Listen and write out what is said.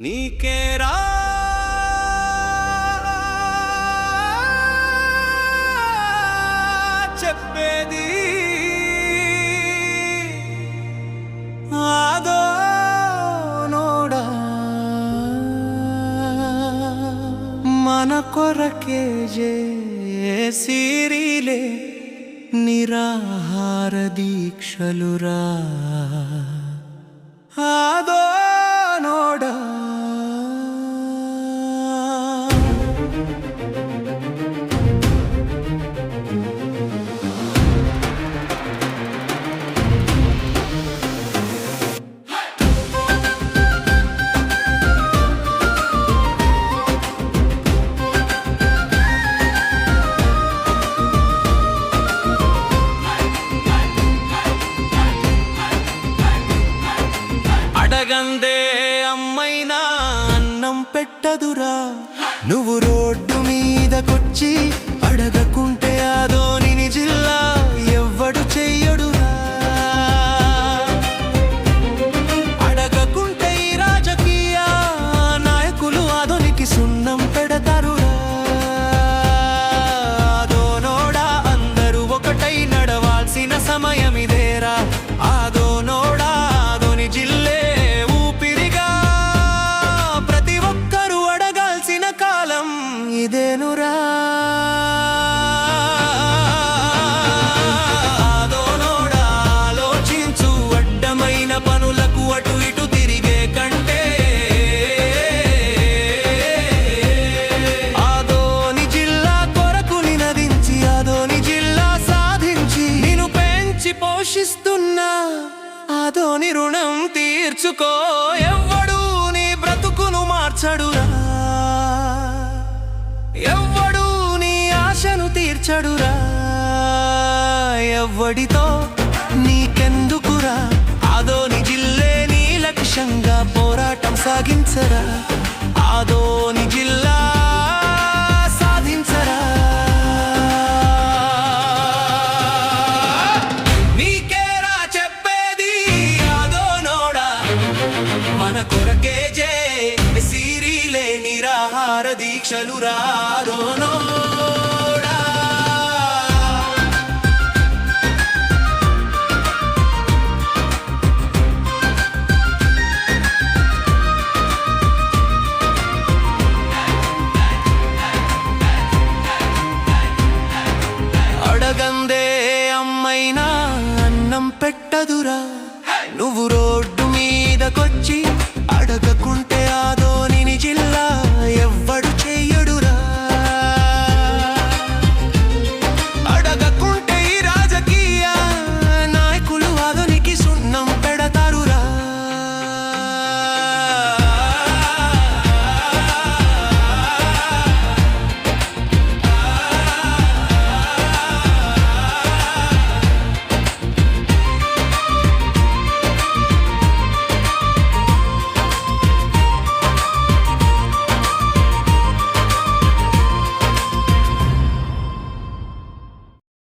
నీకేరా చెప్పేది ఆదో నోడా. మన కొరకే సిరిలే నిరాహార దీక్షలురా అడగందే అమ్మైనా అన్నం పెట్టదురా. నువ్వు రోడ్డు మీదకొచ్చి అడ్డమైన పనులకు అటు ఇటు తిరిగే కంటే ఆదోని జిల్లా కొరకు నినదించి ఆదోని జిల్లా సాధించి నేను పెంచి పోషిస్తున్నా ఆదోని రుణం తీర్చుకో. ఎవ్వడు నీ బ్రతుకును మార్చడురా ఎవ్వడు నీ ఆశను తీర్చడురా ఎవ్వడితో నీ లక్ష్యంగా పోరాటం సాగించరా? ఆదోని జిల్లా సాధించరా? నీకేరా చెప్పేది ఆదోనోడా? మన కొరకే జే సిరిలే నిరాహార దీక్షలు రాదోనో ఉండదురా నువ్వు రోడ్డు మీదకొచ్చి